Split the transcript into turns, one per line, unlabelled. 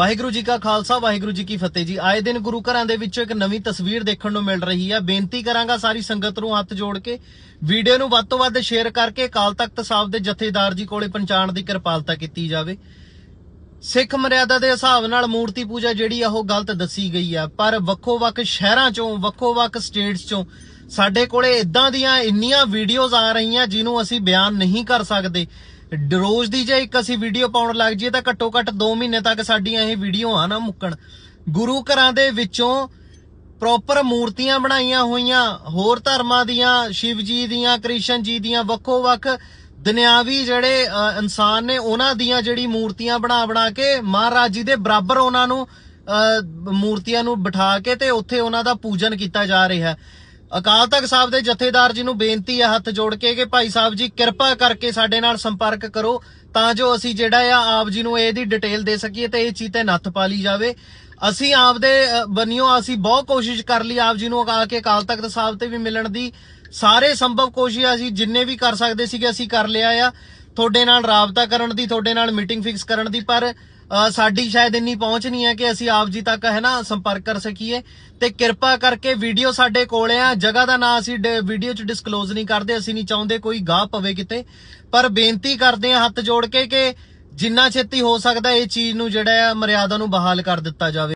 ਵਾਹਿਗੁਰੂ ਜੀ ਕਾ ਖਾਲਸਾ, ਵਾਹਿਗੁਰੂ ਜੀ ਕੀ ਫਤਿਹ ਜੀ। ਆਏ ਦਿਨ ਗੁਰੂ ਘਰਾਂ ਦੇ ਵਿੱਚੋਂ ਇੱਕ ਨਵੀਂ ਤਸਵੀਰ ਦੇਖਣ ਨੂੰ ਮਿਲ ਰਹੀ ਹੈ ਬੇਨਤੀ ਕਰਾਂਗਾ ਸਾਰੀ ਸੰਗਤ ਨੂੰ ਹੱਥ ਜੋੜ ਕੇ ਵੀਡੀਓ ਨੂੰ ਵੱਧ ਤੋਂ ਵੱਧ ਸ਼ੇਅਰ ਕਰਕੇ ਅਕਾਲ ਤਖਤ ਸਾਹਿਬ ਦੇ ਜਥੇਦਾਰ ਜੀ ਕੋਲੇ ਪਹੁੰਚਾਉਣ ਦੀ ਕਿਰਪਾਲਤਾ ਕੀਤੀ ਜਾਵੇ। ਸਿੱਖ ਮਰਿਆਦਾ ਦੇ ਹਿਸਾਬ ਨਾਲ ਮੂਰਤੀ ਪੂਜਾ ਜਿਹੜੀ ਆ, ਉਹ ਗਲਤ ਦੱਸੀ ਗਈ ਆ। ਪਰ ਵੱਖੋ-ਵੱਖ ਸ਼ਹਿਰਾਂ ਚੋਂ ਵੱਖੋ-ਵੱਖ ਸਟੇਟਸ ਚੋਂ ਸਾਡੇ ਕੋਲੇ ਇਦਾਂ ਦੀਆਂ ਇੰਨੀਆਂ ਵੀਡੀਓਜ਼ ਆ ਰਹੀਆਂ, ਜਿਹਨੂੰ ਅਸੀਂ ਬਿਆਨ ਨਹੀਂ ਕਰ ਸਕਦੇ। ਰੋਜ਼ ਦੀ ਜੇ ਇੱਕ ਅਸੀਂ ਵੀਡੀਓ ਪਾਉਣ ਲੱਗ ਜਾਈਏ ਤਾਂ ਘੱਟੋ ਘੱਟ 2 ਮਹੀਨੇ ਤੱਕ ਸਾਡੀਆਂ ਇਹ ਵੀਡੀਓ ਆ ਨਾ ਮੁੱਕਣ। ਗੁਰੂ ਘਰਾਂ ਦੇ ਵਿੱਚੋਂ ਪ੍ਰੋਪਰ ਮੂਰਤੀਆਂ ਬਣਾਈਆਂ ਹੋਈਆਂ ਹੋਰ ਧਰਮਾਂ ਦੀਆਂ ਸ਼ਿਵ ਜੀ ਦੀਆਂ ਕ੍ਰਿਸ਼ਨ ਜੀ ਦੀਆਂ ਵੱਖੋ-ਵੱਖ ਦੁਨਿਆਵੀ ਜਿਹੜੇ ਇਨਸਾਨ ਨੇ ਉਹਨਾਂ ਦੀਆਂ ਜਿਹੜੀ ਮੂਰਤੀਆਂ ਬਣਾ ਬਣਾ ਕੇ ਮਹਾਰਾਜ ਜੀ ਦੇ ਬਰਾਬਰ ਉਹਨਾਂ ਨੂੰ ਅ, ਮੂਰਤੀਆਂ ਨੂੰ ਬਿਠਾ ਕੇ ਤੇ ਉੱਥੇ ਉਹਨਾਂ ਦਾ ਪੂਜਨ ਕੀਤਾ ਜਾ ਰਿਹਾ। ਹੈ ਅਕਾਲ ਤਖਤ ਸਾਹਿਬ ਦੇ ਜਥੇਦਾਰ ਜੀ ਨੂੰ ਬੇਨਤੀ ਹੈ ਹੱਥ ਜੋੜ ਕੇ ਕਿ ਭਾਈ ਸਾਹਿਬ ਜੀ ਕਿਰਪਾ ਕਰਕੇ ਸਾਡੇ ਨਾਲ ਸੰਪਰਕ ਕਰੋ ਤਾਂ ਜੋ ਅਸੀਂ ਜਿਹੜਾ ਆ ਆਪ ਜੀ ਨੂੰ ਇਹਦੀ ਡਿਟੇਲ ਦੇ ਸਕੀਏ ਤੇ ਇਹ ਚੀਜ਼ ਤੇ ਨੱਥ ਪਾ ਲਈ ਜਾਵੇ। ਅਸੀਂ ਆਪਦੇ ਅ, ਅਸੀਂ ਬਹੁਤ ਕੋਸ਼ਿਸ਼ ਕਰ ਲਈ ਆਪ ਜੀ ਨੂੰ ਆ ਕੇ ਅਕਾਲ ਤਖਤ ਸਾਹਿਬ ਤੇ ਵੀ ਮਿਲਣ ਦੀ। ਸਾਰੇ ਸੰਭਵ ਕੋਸ਼ਿਸ਼ ਅਸੀਂ ਜਿੰਨੇ ਵੀ ਕਰ ਸਕਦੇ ਸੀਗੇ ਅਸੀਂ ਕਰ ਲਿਆ ਆ। ਤੁਹਾਡੇ ਨਾਲ ਰਾਬਤਾ ਕਰਨ ਦੀ, ਤੁਹਾਡੇ ਨਾਲ ਮੀਟਿੰਗ ਫਿਕਸ ਕਰਨ ਦੀ, ਪਰ ਸਾਡੀ ਸ਼ਾਇਦ ਇੰਨੀ ਪਹੁੰਚ ਨਹੀਂ ਹੈ ਕਿ ਅਸੀਂ ਆਪ ਜੀ ਤੱਕ, ਹੈ ਨਾ, ਸੰਪਰਕ ਕਰ ਸਕੀਏ। ਤੇ ਕਿਰਪਾ ਕਰਕੇ ਵੀਡੀਓ ਸਾਡੇ ਕੋਲੇ ਆ, ਜਗ੍ਹਾ ਦਾ ਨਾਂ ਅਸੀਂ ਵੀਡੀਓ 'ਚ ਡਿਸਕਲੋਜ਼ ਨਹੀਂ ਕਰਦੇ, ਅਸੀਂ ਨਹੀਂ ਚਾਹੁੰਦੇ ਕੋਈ ਗਾਹ ਪਵੇ ਕਿਤੇ। ਪਰ ਬੇਨਤੀ ਕਰਦੇ ਆ ਹੱਥ ਜੋੜ ਕੇ ਕਿ ਜਿੰਨਾ ਛੇਤੀ ਹੋ ਸਕਦਾ, ਇਹ ਚੀਜ਼ ਨੂੰ ਜਿਹੜਾ ਮਰਿਆਦਾ ਨੂੰ ਬਹਾਲ ਕਰ ਦਿੱਤਾ ਜਾਵੇ।